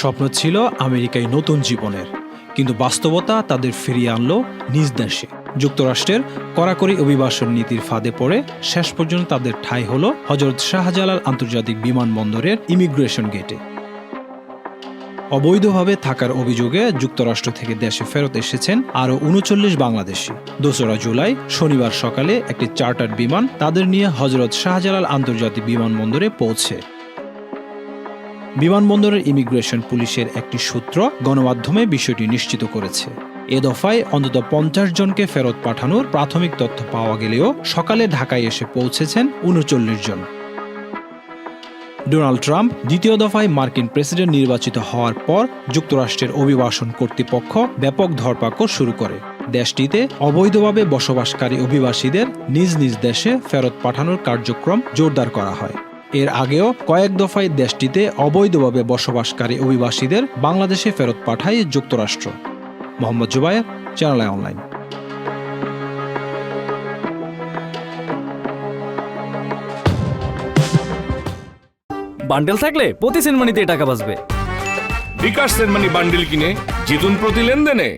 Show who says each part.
Speaker 1: স্বপ্ন ছিল আমেরিকায় নতুন জীবনের, কিন্তু বাস্তবতা তাদের ফিরিয়ে আনলো নিজ দেশে। যুক্তরাষ্ট্রের কড়াকড়ি অভিবাসন নীতির ফাঁদে পড়ে শেষ পর্যন্ত তাদের ঠাঁই হলো হজরত শাহজালাল আন্তর্জাতিক বিমানবন্দরের ইমিগ্রেশন গেটে। অবৈধভাবে থাকার অভিযোগে যুক্তরাষ্ট্র থেকে দেশে ফেরত এসেছেন আরও উনচল্লিশ বাংলাদেশি। দোসরা জুলাই শনিবার সকালে একটি চার্টার বিমান তাদের নিয়ে হজরত শাহজালাল আন্তর্জাতিক বিমানবন্দরে পৌঁছে। বিমানবন্দরের ইমিগ্রেশন পুলিশের একটি সূত্র গণমাধ্যমে বিষয়টি নিশ্চিত করেছে। এ দফায় অন্তত পঞ্চাশ জনকে ফেরত পাঠানোর প্রাথমিক তথ্য পাওয়া গেলেও সকালে ঢাকায় এসে পৌঁছেছেন উনচল্লিশ জন। ডোনাল্ড ট্রাম্প দ্বিতীয় দফায় মার্কিন প্রেসিডেন্ট নির্বাচিত হওয়ার পর যুক্তরাষ্ট্রের অভিবাসন কর্তৃপক্ষ ব্যাপক ধরপাকড় শুরু করে। দেশটিতে অবৈধভাবে বসবাসকারী অভিবাসীদের নিজ নিজ দেশে ফেরত পাঠানোর কার্যক্রম জোরদার করা হয়। এর আগেও কয়েক দফায় দেশটিতে অবৈধভাবে বসবাসকারী অভিবাসীদের বাংলাদেশে ফেরত পাঠায় যুক্তরাষ্ট্র। Mohammad Zubair channel online
Speaker 2: bundle থাকলে প্রতি সেনমানিতে টাকা বাঁচবে।
Speaker 3: বিকাশ সেনমানি বান্ডিল কিনে জিতুন প্রতি লেনদেনে।